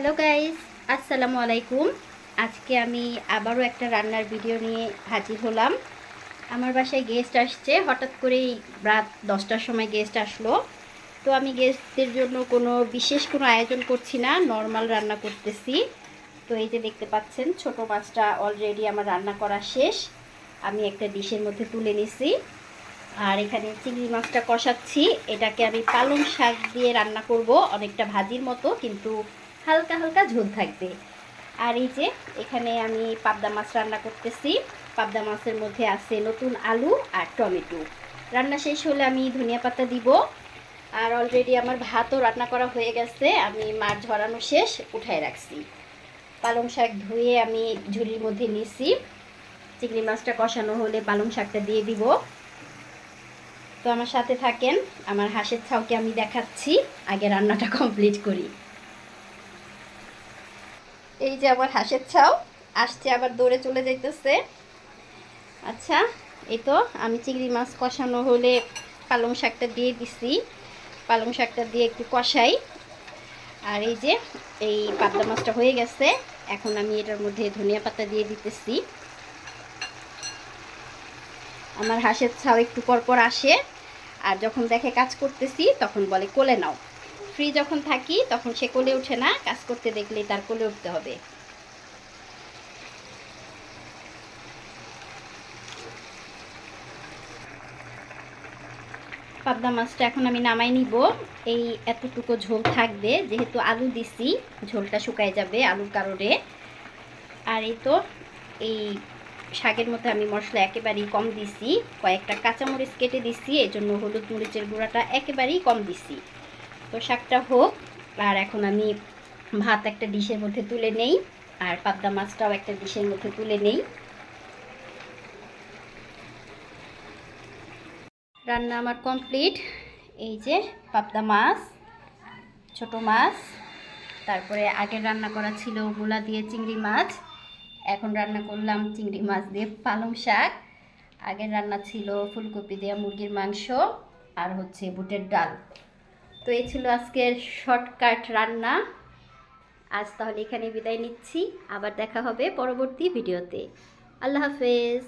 Hello guys আসসালামু আলাইকুম আজকে আমি আবারও একটা রান্নার ভিডিও নিয়ে হাজির হলাম। আমার বাসায় গেস্ট আসছে। হঠাৎ করেই রাত দশটার সময় গেস্ট আসলো। তো আমি গেস্টদের জন্য কোনো বিশেষ কোনো আয়োজন করছি না নর্মাল রান্না করতেছি। তো এই যে দেখতে পাচ্ছেন, ছোট মাছটা অলরেডি আমার রান্না করা শেষ। আমি একটা ডিশের মধ্যে তুলে নিছি। আর এখানে চিংড়ি মাছটা কষাচ্ছি। এটাকে আমি পালং শাক দিয়ে রান্না করব, অনেকটা ভাজির মতো, কিন্তু হালকা হালকা ঝোল থাকবে। আর এই যে এখানে আমি পাবদা মাছ রান্না করতেছি। পাবদা মাছের মধ্যে আছে নতুন আলু আর টমেটো। রান্না শেষ হলে আমি ধনিয়া পাতা দিব। আর অলরেডি আমার ভাতও রান্না করা হয়ে গেছে। আমি মাছ ঝরানো শেষ উঠায় রাখছি। পালং শাক ধুয়ে আমি ঝুড়ির মধ্যে নিছি। চিংড়ি মাছটা কষানো হলে পালং শাকটা দিয়ে দিব। তো আমার সাথে থাকেন। আমার হাঁসের ছাউকে আমি দেখাচ্ছি। আগে রান্নাটা কমপ্লিট করি। এই যে আমার হাঁসের ছাও, আসছে আবার দৌড়ে চলে যাইতেছে। আচ্ছা এই তো আমি চিংড়ি মাছ কষানো হলে পালং শাকটা দিয়ে দিছি। পালং শাকটা দিয়ে একটু কষাই। আর এই যে, এই পাতলা মাছটা হয়ে গেছে। এখন আমি এটার মধ্যে ধনিয়া পাতা দিয়ে দিতেছি। আমার হাঁসের ছাও একটু পর পর আসে। আর যখন দেখে কাজ করতেছি, তখন বলে কোলে নাও। ফ্রি যখন থাকি, তখন সে কোলে ওঠে না, কাজ করতে দেখলেই তার কোলে উঠতে হবে। পাবদা মাছটা এখন আমি নামাই নিব। এই এতটুকু ঝোল থাকবে, যেহেতু আলু দিছি, ঝোলটা শুকায় যাবে আলুর কারণে। আর এই তো, এই শাকের মধ্যে আমি মশলা একেবারেই কম দিছি, কয়েকটা কাঁচামরিচ কেটে দিছি এই জন্য হলুদ মরিচের গুঁড়াটা একেবারেই কম দিছি। তো শাকটা হোক, আর এখন আমি ভাত একটা ডিশের মধ্যে তুলে নেই, আর পাবদা মাছটাও একটা ডিশের মধ্যে তুলে নেই। রান্না আমার কমপ্লিট। এই যে পাবদা মাছ, ছোট মাছ, তারপরে আগের রান্না করা ছিল গোলা দিয়ে চিংড়ি মাছ, এখন রান্না করলাম চিংড়ি মাছ দিয়ে পালং শাক। আগের রান্না ছিল ফুলকপি দিয়ে মুরগির মাংস, আর হচ্ছে বুটের ডাল। তো এই ছিল আজকের শর্টকাট রান্না। আজ তাহলে এখানে বিদায় নিচ্ছি। আবার দেখা হবে পরবর্তী ভিডিওতে আল্লাহ হাফেজ।